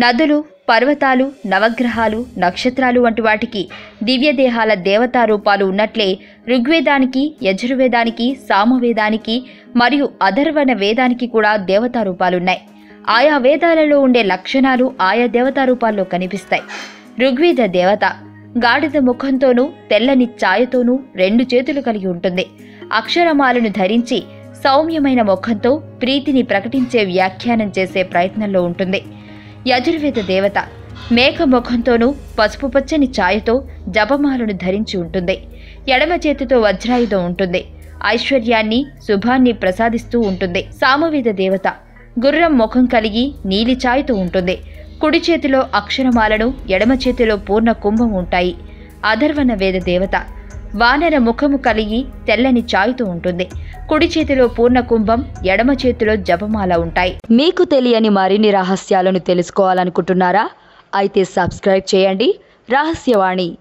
నదులు పర్వతాలు నవగ్రహాలు నక్షత్రాలు వంటి వాటికి దివ్యదేహాల దేవతా రూపాలు ఉన్నట్లే ఋగ్వేదానికి యజుర్వేదానికి సామవేదానికి మరియు అధర్వణ వేదానికి కూడా దేవతారూపాలున్నాయి. ఆయా వేదాలలో ఉండే లక్షణాలు ఆయా దేవతా రూపాల్లో కనిపిస్తాయి. ఋగ్వేద దేవత గాడిద ముఖంతోనూ తెల్లని ఛాయతోనూ రెండు చేతులు కలిగి ఉంటుంది. అక్షరమాలను ధరించి సౌమ్యమైన ముఖంతో ప్రీతిని ప్రకటించే వ్యాఖ్యానం చేసే ప్రయత్నంలో ఉంటుంది. యజుర్వేద దేవత. మేక ముఖంతోనూ పసుపు పచ్చని ఛాయతో జపమాలను ధరించి ఉంటుంది. ఎడమ చేతితో వజ్రాయుధం ఉంటుంది. ఐశ్వర్యాన్ని శుభాన్ని ప్రసాదిస్తూ ఉంటుంది. సామవేద దేవత. గుర్రం ముఖం కలిగి నీలి ఛాయతో ఉంటుంది. కుడి చేతిలో అక్షరమాలను ఎడమ చేతిలో పూర్ణ కుంభం ఉంటాయి. అధర్వణ వేద దేవత. వానర ముఖము కలిగి తెల్లని చాయుతూ ఉంటుంది. కుడి చేతిలో పూర్ణ కుంభం ఎడమ చేతిలో జపమాల ఉంటాయి. మీకు తెలియని మరిన్ని రహస్యాలను తెలుసుకోవాలనుకుంటున్నారా? అయితే సబ్స్క్రైబ్ చేయండి. రహస్యవాణి.